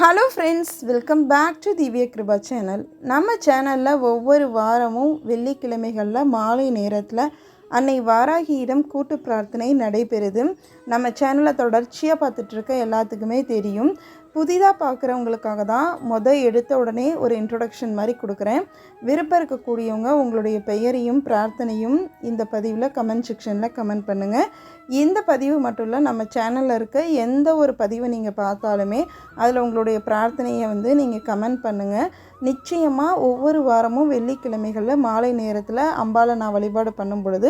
Hello friends welcome back to Divya Kirupa channel நம்ம சேனலில் ஒவ்வொரு வாரமும் வெள்ளிக்கிழமைகளில் மாலை நேரத்தில் அன்னை வாராகியிடம் கூட்டு பிரார்த்தனை நடைபெறுது. நம்ம சேனலை தொடர்ச்சியாக பார்த்துட்ருக்க எல்லாத்துக்குமே தெரியும். புதிதாக பார்க்குறவங்களுக்காக தான் மொதல் எடுத்த உடனே ஒரு இன்ட்ரொடக்ஷன் மாதிரி கொடுக்குறேன். விருப்பம் இருக்கக்கூடியவங்க உங்களுடைய பெயரையும் பிரார்த்தனையும் இந்த பதிவில் கமெண்ட் செக்ஷனில் கமெண்ட் பண்ணுங்கள் இந்த பதிவு மட்டும் இல்லை நம்ம சேனலில் இருக்க எந்த ஒரு பதிவை நீங்கள் பார்த்தாலுமே அதில் உங்களுடைய பிரார்த்தனையை வந்து நீங்கள் கமெண்ட் பண்ணுங்கள் நிச்சயமாக ஒவ்வொரு வாரமும் வெள்ளிக்கிழமைகளில் மாலை நேரத்தில் அம்பாளை நான் வழிபாடு பண்ணும் பொழுது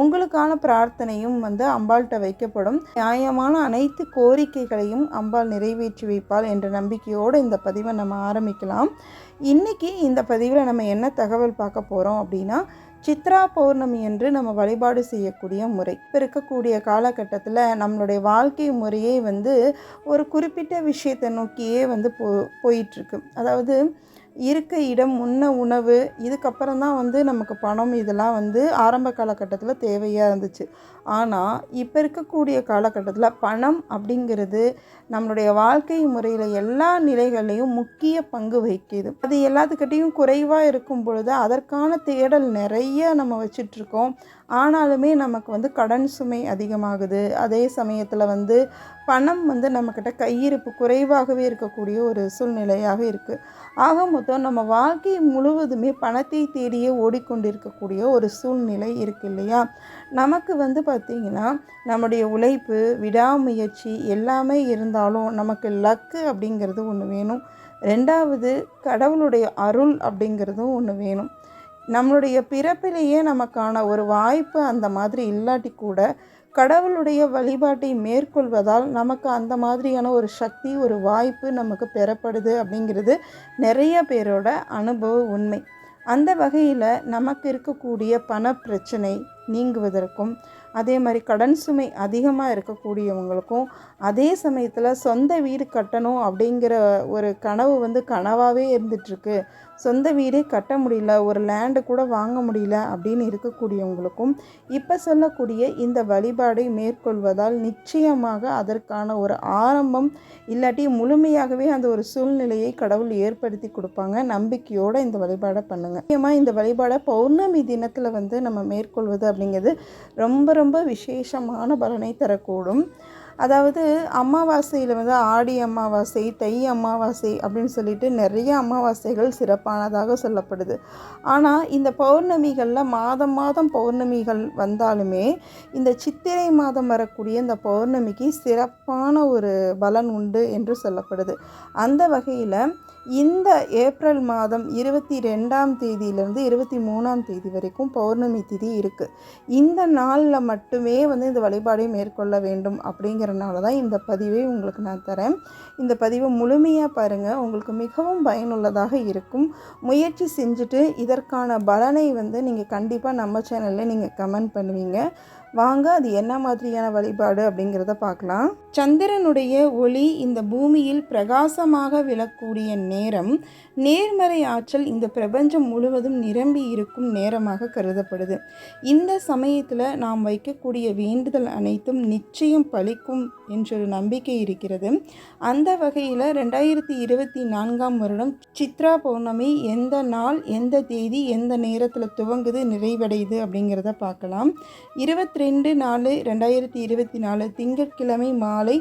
உங்களுக்கான பிரார்த்தனையும் வந்து அம்பாள்கிட்ட வைக்கப்படும். நியாயமான அனைத்து கோரிக்கைகளையும் அம்பாள் நிறைவேற்றி வைப்பாள் என்ற நம்பிக்கையோடு இந்த பதிவை நம்ம ஆரம்பிக்கலாம். இன்றைக்கி இந்த பதிவில் நம்ம என்ன தகவல் பார்க்க போகிறோம் அப்படின்னா சித்ரா பௌர்ணமி என்று நம்ம வழிபாடு செய்யக்கூடிய முறை. இப்போ இருக்கக்கூடிய காலகட்டத்தில் நம்மளுடைய வாழ்க்கை முறையே வந்து ஒரு குறிப்பிட்ட விஷயத்தை நோக்கியே வந்து போ போயிட்டுருக்கு அதாவது இருக்க இடம் உண்ண உணவு இதுக்கப்புறம் தான் வந்து நமக்கு பணம் இதெல்லாம் வந்து ஆரம்ப காலகட்டத்தில் தேவையாக இருந்துச்சு. ஆனால் இப்போ இருக்கக்கூடிய காலகட்டத்தில் பணம் அப்படிங்கிறது நம்மளுடைய வாழ்க்கை முறையில் எல்லா நிலைகள்லையும் முக்கிய பங்கு வகிக்குது. அது எல்லாத்துக்கிட்டேயும் குறைவாக இருக்கும் பொழுது அதற்கான தேடல் நிறைய நம்ம வச்சிட்ருக்கோம். ஆனாலுமே நமக்கு வந்து கடன் சுமை அதிகமாகுது. அதே சமயத்தில் வந்து பணம் வந்து நம்மக்கிட்ட கையிருப்பு குறைவாகவே இருக்கக்கூடிய ஒரு சூழ்நிலையாக இருக்குது ஆக மொத்தம் நம்ம வாழ்க்கை முழுவதுமே பணத்தை தேடியே ஓடிக்கொண்டிருக்கக்கூடிய ஒரு சூழ்நிலை இருக்குது இல்லையா? நமக்கு வந்து பார்த்திங்கன்னா நம்முடைய உழைப்பு விடாமுயற்சி எல்லாமே இருந்தாலும் நமக்கு லக்கு அப்படிங்கிறது ஒன்று வேணும். ரெண்டாவது கடவுளுடைய அருள் அப்படிங்கிறதும் ஒன்று வேணும். நம்மளுடைய பிறப்பிலேயே நமக்கான ஒரு வாய்ப்பு அந்த மாதிரி இல்லாட்டி கூட கடவுளுடைய வழிபாட்டை மேற்கொள்வதால் நமக்கு அந்த மாதிரியான ஒரு சக்தி ஒரு வாய்ப்பு நமக்கு பெறப்படுது அப்படிங்கிறது நிறைய பேரோட அனுபவ உண்மை. அந்த வகையில் நமக்கு இருக்கக்கூடிய பண பிரச்சனை நீங்குவதற்கும் அதே மாதிரி கடன் சுமை அதிகமாக இருக்கக்கூடியவங்களுக்கும் அதே சமயத்தில் சொந்த வீடு கட்டணும் அப்படிங்கிற ஒரு கனவு வந்து கனவாகவே இருந்துகிட்ருக்கு சொந்த வீடே கட்ட முடியல ஒரு லேண்டு கூட வாங்க முடியல அப்படின்னு இருக்கக்கூடியவங்களுக்கும் இப்போ சொல்லக்கூடிய இந்த வழிபாடை மேற்கொள்வதால் நிச்சயமாக அதற்கான ஒரு ஆரம்பம் இல்லாட்டி முழுமையாகவே அந்த ஒரு சூழ்நிலையை கடவுள் ஏற்படுத்தி கொடுப்பாங்க. நம்பிக்கையோடு இந்த வழிபாடை பண்ணுங்கள் முக்கியமாக இந்த வழிபாடை பௌர்ணமி தினத்தில் வந்து நம்ம மேற்கொள்வது அப்படிங்கிறது ரொம்ப ரொம்ப விசேஷமான பலனை தரக்கூடும். அதாவது அமாவாசையில் வந்து ஆடி அமாவாசை தை அமாவாசை அப்படின்னு சொல்லிட்டு நிறைய அமாவாசைகள் சிறப்பானதாக சொல்லப்படுது. ஆனால் இந்த பௌர்ணமிகளில் மாதம் மாதம் பௌர்ணமிகள் வந்தாலுமே இந்த சித்திரை மாதம் வரக்கூடிய இந்த பௌர்ணமிக்கு சிறப்பான ஒரு பலன் உண்டு என்று சொல்லப்படுது. அந்த வகையில் இந்த ஏப்ரல் மாதம் இருபத்தி ரெண்டாம் தேதியிலேருந்து இருபத்தி மூணாம் தேதி வரைக்கும் பௌர்ணமி திதி இருக்குது இந்த நாளில் மட்டுமே வந்து இந்த வழிபாடை மேற்கொள்ள வேண்டும் அப்படிங்கிறனால தான் இந்த பதிவை உங்களுக்கு நான் தரேன். இந்த பதிவை முழுமையாக பாருங்கள் உங்களுக்கு மிகவும் பயனுள்ளதாக இருக்கும். முயற்சி செஞ்சுட்டு இதற்கான பலனை வந்து நீங்கள் கண்டிப்பாக நம்ம சேனலில் நீங்கள் கமெண்ட் பண்ணுவீங்க. வாங்க அது என்ன மாதிரியான வழிபாடு அப்படிங்கிறத பார்க்கலாம். சந்திரனுடைய ஒளி இந்த பூமியில் பிரகாசமாக விழக்கூடிய நேரம் நேர்மறை ஆற்றல் இந்த பிரபஞ்சம் முழுவதும் நிரம்பி இருக்கும் நேரமாக கருதப்படுது. இந்த சமயத்தில் நாம் வைக்கக்கூடிய வேண்டுதல் அனைத்தும் நிச்சயம் பலிக்கும் என்றொரு நம்பிக்கை இருக்கிறது. அந்த வகையில் ரெண்டாயிரத்தி இருபத்தி நான்காம் வருடம் சித்ரா பௌர்ணமி எந்த நாள் எந்த தேதி எந்த நேரத்தில் துவங்குது நிறைவடையுது அப்படிங்கிறத பார்க்கலாம். இருபத்தி ரெண்டு நாலு ரெண்டாயிரத்தி இருபத்தி நாலு திங்கட்கிழமை மாலை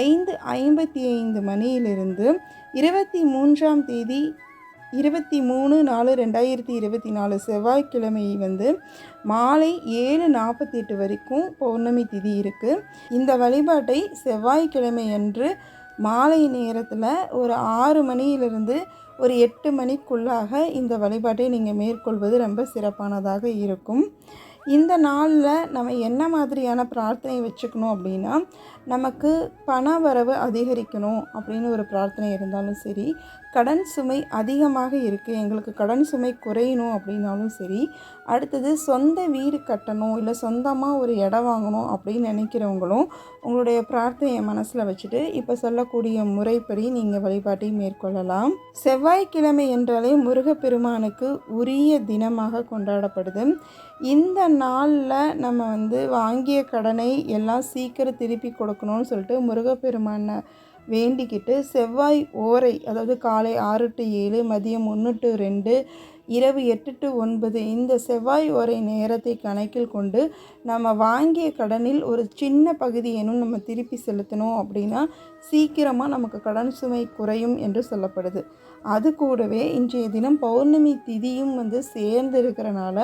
ஐந்து ஐம்பத்தி ஐந்து மணியிலிருந்து இருபத்தி மூன்றாம் தேதி இருபத்தி மூணு நாலு ரெண்டாயிரத்தி இருபத்தி நாலு செவ்வாய்க்கிழமை வந்து மாலை ஏழு நாற்பத்தி எட்டு வரைக்கும் பௌர்ணமி திதி இருக்குது இந்த வழிபாட்டை செவ்வாய்க்கிழமை அன்று மாலை நேரத்தில் ஒரு ஆறு மணியிலிருந்து ஒரு எட்டு மணிக்குள்ளாக இந்த வழிபாட்டை நீங்கள் மேற்கொள்வது ரொம்ப சிறப்பானதாக இருக்கும். இந்த நாளில் நம்ம என்ன மாதிரியான பிரார்த்தனை வச்சுக்கணும் அப்படின்னா நமக்கு பண வரவு அதிகரிக்கணும் அப்படின்னு ஒரு பிரார்த்தனை இருந்தாலும் சரி கடன் சுமை அதிகமாக இருக்குது எங்களுக்கு கடன் சுமை குறையணும் அப்படின்னாலும் சரி அடுத்தது சொந்த வீடு கட்டணும் இல்லை சொந்தமாக ஒரு இடம் வாங்கணும் அப்படின்னு நினைக்கிறவங்களும் உங்களுடைய பிரார்த்தனையை மனசில் வச்சுட்டு இப்போ சொல்லக்கூடிய முறைப்படி நீங்கள் வழிபாட்டை மேற்கொள்ளலாம். செவ்வாய்க்கிழமை என்றாலே முருகப்பெருமானுக்கு உரிய தினமாக கொண்டாடப்படுது. இந்த நாளில் நம்ம வந்து வாங்கிய கடனை எல்லாம் சீக்கிரம் திருப்பி கொடுக்கணும்னு சொல்லிட்டு முருகப்பெருமானை வேண்டிக்கிட்டு செவ்வாய் ஓரை அதாவது காலை ஆறு டு ஏழு மதியம் ஒன்று டு ரெண்டு இரவு எட்டு டு ஒன்பது இந்த செவ்வாய் ஒரே நேரத்தை கணக்கில் கொண்டு நம்ம வாங்கிய கடனில் ஒரு சின்ன பகுதியேனும் நம்ம திருப்பி செலுத்தணும் அப்படின்னா சீக்கிரமாக நமக்கு கடன் சுமை குறையும் என்று சொல்லப்படுது. அது கூடவே இன்றைய தினம் பௌர்ணமி திதியும் வந்து சேர்ந்து இருக்கிறனால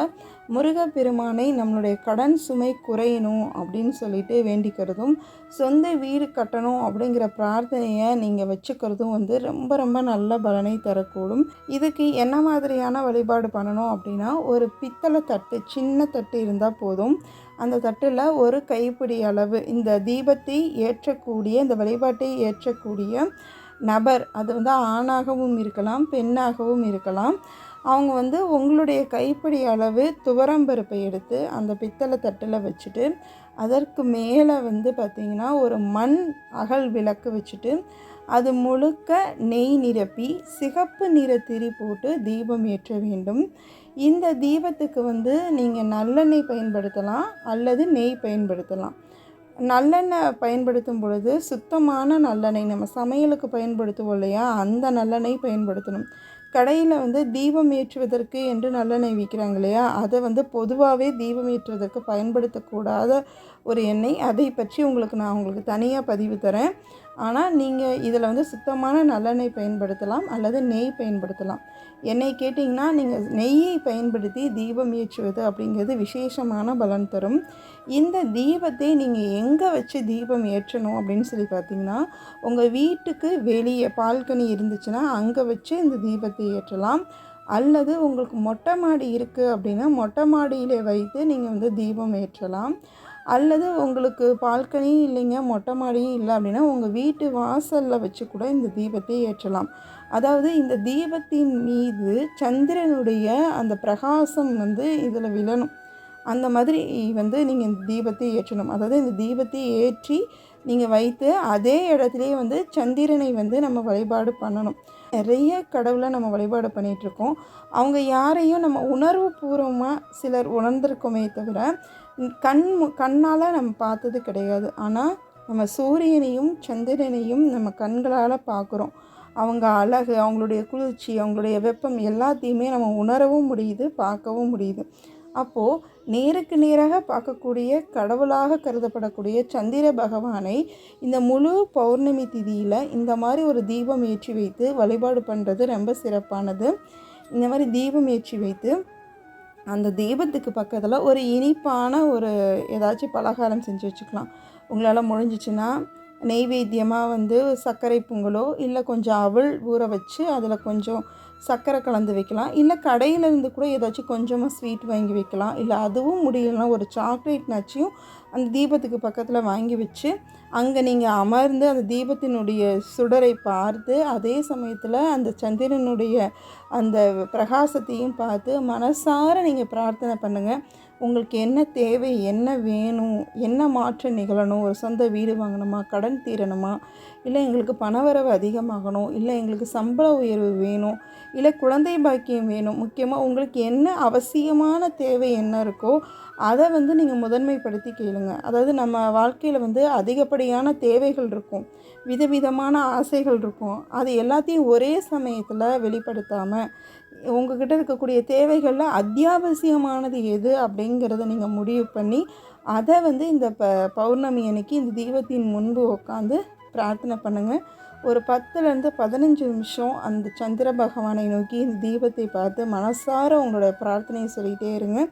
முருகப்பெருமானை நம்மளுடைய கடன் சுமை குறையணும் அப்படின்னு சொல்லிட்டு வேண்டிக்கிறதும் சொந்த வீடு கட்டணும் அப்படிங்கிற பிரார்த்தனையை நீங்கள் வச்சுக்கிறதும் வந்து ரொம்ப ரொம்ப நல்ல பலனை தரக்கூடும். இதுக்கு என்ன மாதிரியான வழிபாடு பண்ணணும் அப்படின்னா ஒரு பித்தளை தட்டு சின்ன தட்டு இருந்தால் போதும். அந்த தட்டில் ஒரு கைப்பிடி அளவு இந்த தீபத்தை ஏற்றக்கூடிய இந்த வழிபாட்டை ஏற்றக்கூடிய நபர் அது வந்து ஆணாகவும் இருக்கலாம் பெண்ணாகவும் இருக்கலாம். அவங்க வந்து உங்களுடைய கைப்பிடி அளவு துவரம்பருப்பை எடுத்து அந்த பித்தளை தட்டில் வச்சுட்டு அதற்கு மேலே வந்து பார்த்திங்கன்னா ஒரு மண் அகல் விளக்கு வச்சுட்டு அது முழுக்க நெய் நிரப்பி சிகப்பு நிற திரி போட்டு தீபம் ஏற்ற வேண்டும். இந்த தீபத்துக்கு வந்து நீங்கள் நல்லெண்ணெய் பயன்படுத்தலாம் அல்லது நெய் பயன்படுத்தலாம். நல்லெண்ணெய் பயன்படுத்தும் பொழுது சுத்தமான நல்லெண்ணெய் நம்ம சமையலுக்கு பயன்படுத்துவோம் இல்லையா? அந்த நல்லெண்ணெய் பயன்படுத்தணும். கடையில் வந்து தீபம் ஏற்றுவதற்கு என்று நல்லெண்ணெய் விற்கிறாங்க இல்லையா? அதை வந்து பொதுவாகவே தீபம் ஏற்றுவதற்கு பயன்படுத்தக்கூடாத ஒரு எண்ணெய். அதை பற்றி உங்களுக்கு நான் உங்களுக்கு தனியாக பதிவு தரேன். ஆனால் நீங்கள் இதில் வந்து சுத்தமான நல்லெண்ணெய் பயன்படுத்தலாம் அல்லது நெய் பயன்படுத்தலாம். என்னை கேட்டிங்கன்னா நீங்கள் நெய்யை பயன்படுத்தி தீபம் ஏற்றுவது அப்படிங்கிறது விசேஷமான பலன் தரும். இந்த தீபத்தை நீங்கள் எங்கே வச்சு தீபம் ஏற்றணும் அப்படின்னு சொல்லி பார்த்தீங்கன்னா உங்கள் வீட்டுக்கு வெளியே பால்கனி இருந்துச்சுன்னா அங்கே வச்சு இந்த தீபத்தை ஏற்றலாம். அல்லது உங்களுக்கு மொட்டை மாடி இருக்குது அப்படின்னா மொட்டை மாடியில் வைத்து நீங்கள் வந்து தீபம் ஏற்றலாம். அல்லது உங்களுக்கு பால்கனி இல்லைங்க மொட்டை மாடியும் இல்லை அப்படின்னா உங்கள் வீட்டு வாசலில் வச்சு கூட இந்த தீபத்தை ஏற்றலாம். அதாவது இந்த தீபத்தின் மீது சந்திரனுடைய அந்த பிரகாசம் வந்து இதில் விழணும். அந்த மாதிரி வந்து நீங்கள் இந்த தீபத்தை ஏற்றணும். அதாவது இந்த தீபத்தை ஏற்றி நீங்கள் வைத்து அதே இடத்துலையே வந்து சந்திரனை வந்து நம்ம வழிபாடு பண்ணணும். நிறைய கடவுளை நம்ம வழிபாடு பண்ணிகிட்ருக்கோம். அவங்க யாரையும் நம்ம உணர்வு பூர்வமாக சிலர் உணர்ந்திருக்கோமே தவிர கண் கண்ணால் நம்ம பார்த்தது கிடையாது. ஆனால் நம்ம சூரியனையும் சந்திரனையும் நம்ம கண்களால் பார்க்குறோம். அவங்க அழகு அவங்களுடைய குளிர்ச்சி அவங்களுடைய வெப்பம் எல்லாத்தையுமே நம்ம உணரவும் முடியுது பார்க்கவும் முடியுது. அப்போது நேருக்கு நேராக பார்க்கக்கூடிய கடவுளாக கருதப்படக்கூடிய சந்திர பகவானை இந்த முழு பௌர்ணமி திதியில் இந்த மாதிரி ஒரு தீபம் ஏற்றி வைத்து வழிபாடு பண்ணுறது ரொம்ப சிறப்பானது. இந்த மாதிரி தீபம் ஏற்றி வைத்து அந்த தீபத்துக்கு பக்கத்தில் ஒரு இனிப்பான ஒரு ஏதாச்சும் பலகாரம் செஞ்சு வச்சுக்கலாம். உங்களால் முடிஞ்சிச்சுன்னா நெய்வேத்தியமாக வந்து சர்க்கரை பொங்கலோ இல்லை கொஞ்சம் அவள் ஊற வச்சு அதில் கொஞ்சம் சர்க்கரை கலந்து வைக்கலாம். இல்லை கடையிலேருந்து கூட ஏதாச்சும் கொஞ்சமாக ஸ்வீட் வாங்கி வைக்கலாம். இல்லை அதுவும் முடியலன்னா ஒரு சாக்லேட் நச்சியும் அந்த தீபத்துக்கு பக்கத்தில் வாங்கி வச்சு அங்கே நீங்கள் அமர்ந்து அந்த தீபத்தினுடைய சுடரை பார்த்து அதே சமயத்தில் அந்த சந்திரனுடைய அந்த பிரகாசத்தையும் பார்த்து மனசார நீங்கள் பிரார்த்தனை பண்ணுங்கள் உங்களுக்கு என்ன தேவை என்ன வேணும் என்ன மாற்றம் நிகழணும்? ஒரு சொந்த வீடு வாங்கணுமா? கடன் தீரணுமா? இல்லை எங்களுக்கு பணவரவு அதிகமாகணும்? இல்லை எங்களுக்கு சம்பள உயர்வு வேணும்? இல்லை குழந்தை பாக்கியம் வேணும்? முக்கியமாக உங்களுக்கு என்ன அவசியமான தேவை என்ன இருக்கோ அதை வந்து நீங்கள் முதன்மைப்படுத்தி கேளுங்க. அதாவது நம்ம வாழ்க்கையில் வந்து அதிகப்படியான தேவைகள் இருக்கும். விதவிதமான ஆசைகள் இருக்கும். அது எல்லாத்தையும் ஒரே சமயத்தில் வெளிப்படுத்தாமல் உங்ககிட்ட இருக்கக்கூடிய தேவைகளில் அத்தியாவசியமானது எது அப்படிங்கிறத நீங்கள் முடிவு பண்ணி அதை வந்து இந்த ப பௌர்ணமி அன்னைக்கு இந்த தீபத்தின் முன்பு உட்காந்து பிரார்த்தனை பண்ணுங்கள் ஒரு பத்துலேருந்து பதினஞ்சு நிமிஷம் அந்த சந்திர பகவானை நோக்கி இந்த தீபத்தை பார்த்து மனசார உங்களோட பிரார்த்தனையை சொல்லிகிட்டே இருங்க.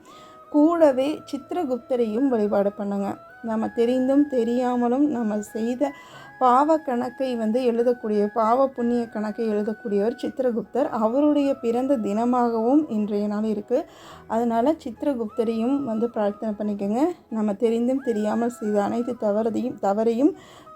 கூடவே சித்திரகுப்தரையும் வழிபாடு பண்ணுங்கள் நம்ம தெரிந்தும் தெரியாமலும் நம்ம செய்த பாவ கணக்கை வந்து எழுதக்கூடிய பாவ புண்ணிய கணக்கை எழுதக்கூடியவர் சித்திரகுப்தர். அவருடைய பிறந்த தினமாகவும் இன்றைய நாள் இருக்குது அதனால் சித்திரகுப்தரையும் வந்து பிரார்த்தனை பண்ணிக்கோங்க. நம்ம தெரிந்தும் தெரியாமல் செய்த அனைத்து தவறதையும் தவறையும்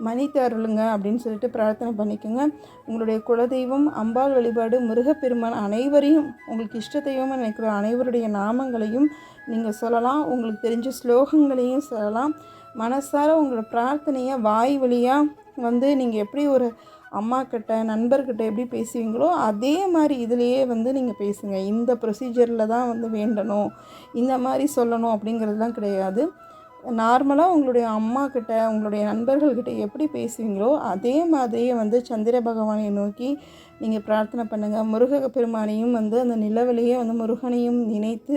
மன்னித்து அருளுங்க அப்படின்னு சொல்லிட்டு பிரார்த்தனை பண்ணிக்கோங்க. உங்களுடைய குலதெய்வம் அம்பாள் வழிபாடு முருகப்பெருமான் அனைவரையும் உங்களுக்கு இஷ்ட தெய்வமாக நினைக்கிற அனைவருடைய நாமங்களையும் நீங்கள் சொல்லலாம். உங்களுக்கு தெரிஞ்ச ஸ்லோகங்களையும் சொல்லலாம். மனசார உங்களோட பிரார்த்தனையை வாய் வழியாக வந்து நீங்கள் எப்படி ஒரு அம்மா கிட்ட நண்பர்கிட்ட எப்படி பேசுவீங்களோ அதே மாதிரி இதுலேயே வந்து நீங்கள் பேசுங்க. இந்த ப்ரொசீஜரில் தான் வந்து வேண்டணும். இந்த மாதிரி சொல்லணும் அப்படிங்கிறதுலாம் கிடையாது. நார்மலாக உங்களுடைய அம்மா கிட்ட உங்களுடைய நண்பர்கள்கிட்ட எப்படி பேசுவீங்களோ அதே மாதிரியே வந்து சந்திர பகவானை நோக்கி நீங்கள் பிரார்த்தனை பண்ணுங்கள் முருக பெருமானையும் வந்து அந்த நிலவிலேயே வந்து முருகனையும் நினைத்து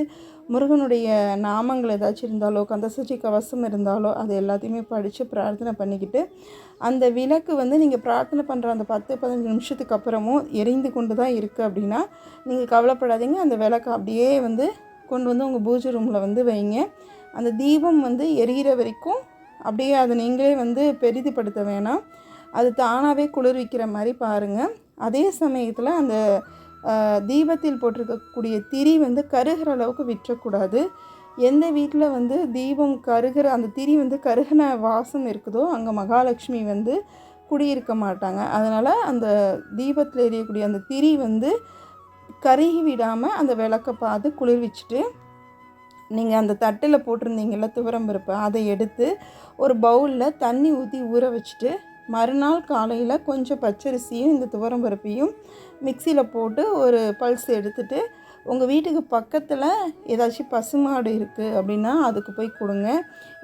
முருகனுடைய நாமங்கள் ஏதாச்சும் இருந்தாலோ கந்தசஷ்டி கவசம் இருந்தாலோ அது எல்லாத்தையுமே படித்து பிரார்த்தனை பண்ணிக்கிட்டு அந்த விளக்கு வந்து நீங்கள் பிரார்த்தனை பண்ணுற அந்த பத்து பதினஞ்சு நிமிஷத்துக்கு அப்புறமும் எரிந்து கொண்டு தான் இருக்குது அப்படின்னா நீங்கள் கவலைப்படாதீங்க. அந்த விளக்கு அப்படியே வந்து கொண்டு வந்து உங்கள் பூஜை ரூமில் வந்து வைங்க. அந்த தீபம் வந்து எரியிற வரைக்கும் அப்படியே அதை நீங்களே வந்து பெரிதுபடுத்த வேணாம். அது தானாகவே குளிர்விக்கிற மாதிரி பாருங்கள் அதே சமயத்தில் அந்த தீபத்தில் போட்டிருக்கக்கூடிய திரி வந்து கருகிற அளவுக்கு விற்றக்கூடாது. எந்த வீட்டில் வந்து தீபம் கருகிற அந்த திரி வந்து கருகின வாசம் இருக்குதோ அங்கே மகாலட்சுமி வந்து குடியிருக்க மாட்டாங்க. அதனால் அந்த தீபத்தில் எரியக்கூடிய அந்த திரி வந்து கருகி விடாமல் அந்த விளக்கை பார்த்து குளிர்விச்சுட்டு நீங்கள் அந்த தட்டில் போட்டிருந்தீங்கள்ல துவரம் பருப்பு அதை எடுத்து ஒரு பவுலில் தண்ணி ஊற்றி ஊற வச்சுட்டு மறுநாள் காலையில் கொஞ்சம் பச்சரிசியும் இந்த துவரம் பருப்பையும் மிக்சியில் போட்டு ஒரு பல்ஸ் எடுத்துகிட்டு உங்கள் வீட்டுக்கு பக்கத்தில் ஏதாச்சும் பசுமாடு இருக்குது அப்படின்னா அதுக்கு போய் கொடுங்க.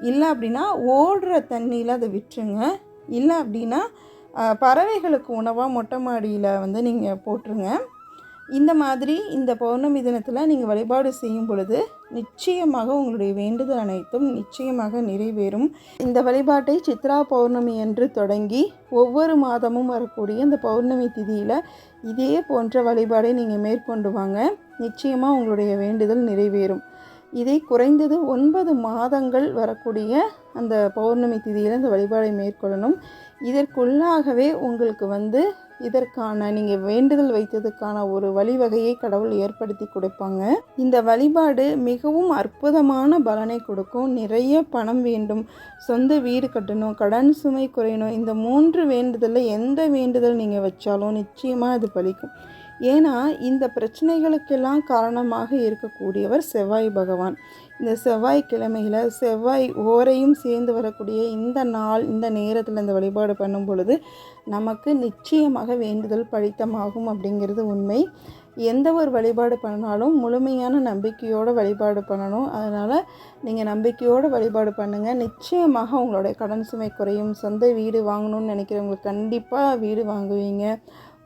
இல்லை அப்படின்னா ஓடுற தண்ணியில் அதை விட்டுருங்க. இல்லை அப்படின்னா பறவைகளுக்கு உணவாக மொட்டை மாடியில் வந்து நீங்கள் போட்டுருங்க. இந்த மாதிரி இந்த பௌர்ணமி தினத்தில் நீங்கள் வழிபாடு செய்யும் பொழுது நிச்சயமாக உங்களுடைய வேண்டுதல் அனைத்தும் நிச்சயமாக நிறைவேறும். இந்த வழிபாட்டை சித்ரா பௌர்ணமி என்று தொடங்கி ஒவ்வொரு மாதமும் வரக்கூடிய இந்த பௌர்ணமி திதியில் இதே போன்ற வழிபாடை நீங்கள் மேற்கொண்டு வாங்க. நிச்சயமாக உங்களுடைய வேண்டுதல் நிறைவேறும். இதை குறைந்தது ஒன்பது மாதங்கள் வரக்கூடிய அந்த பௌர்ணமி திதியில் அந்த வழிபாடை மேற்கொள்ளணும். இதற்குள்ளாகவே உங்களுக்கு வந்து இதற்கான நீங்கள் வேண்டுதல் வைத்ததுக்கான ஒரு வழிவகையை கடவுள் ஏற்படுத்தி கொடுப்பாங்க. இந்த வழிபாடு மிகவும் அற்புதமான பலனை கொடுக்கும். நிறைய பணம் வேண்டும். சொந்த வீடு கட்டணும் கடன் சுமை குறையணும். இந்த மூன்று வேண்டுதலில் எந்த வேண்டுதல் நீங்கள் வச்சாலும் நிச்சயமாக அது பலிக்கும். ஏன்னா இந்த பிரச்சனைகளுக்கெல்லாம் காரணமாக இருக்கக்கூடியவர் செவ்வாய் பகவான். இந்த செவ்வாய்க்கிழமையில் செவ்வாய் ஓரையும் சேர்ந்து வரக்கூடிய இந்த நாள் இந்த நேரத்தில் இந்த வழிபாடு பண்ணும் பொழுது நமக்கு நிச்சயமாக வேண்டுதல் பழித்தமாகும் அப்படிங்கிறது உண்மை. எந்த ஒரு வழிபாடு பண்ணாலும் முழுமையான நம்பிக்கையோடு வழிபாடு பண்ணணும். அதனால் நீங்கள் நம்பிக்கையோடு வழிபாடு பண்ணுங்கள் நிச்சயமாக உங்களுடைய கடன் சுமை குறையும். சொந்த வீடு வாங்கணும்னு நினைக்கிறவங்களுக்கு கண்டிப்பாக வீடு வாங்குவீங்க.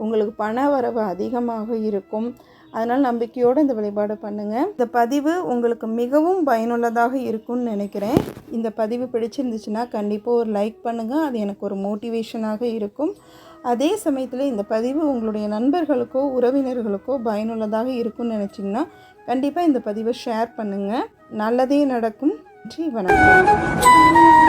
உங்களுக்கு பண வரவு அதிகமாக இருக்கும். அதனால் நம்பிக்கையோடு இந்த வழிபாடு பண்ணுங்கள் இந்த பதிவு உங்களுக்கு மிகவும் பயனுள்ளதாக இருக்கும்னு நினைக்கிறேன். இந்த பதிவு பிடிச்சிருந்துச்சுன்னா கண்டிப்பாக ஒரு லைக் பண்ணுங்கள் அது எனக்கு ஒரு மோட்டிவேஷனாக இருக்கும். அதே சமயத்தில் இந்த பதிவு உங்களுடைய நண்பர்களுக்கோ உறவினர்களுக்கோ பயனுள்ளதாக இருக்கும்னு நினச்சிங்கன்னா கண்டிப்பாக இந்த பதிவை ஷேர் பண்ணுங்கள் நல்லதே நடக்கும். நன்றி வணக்கம்.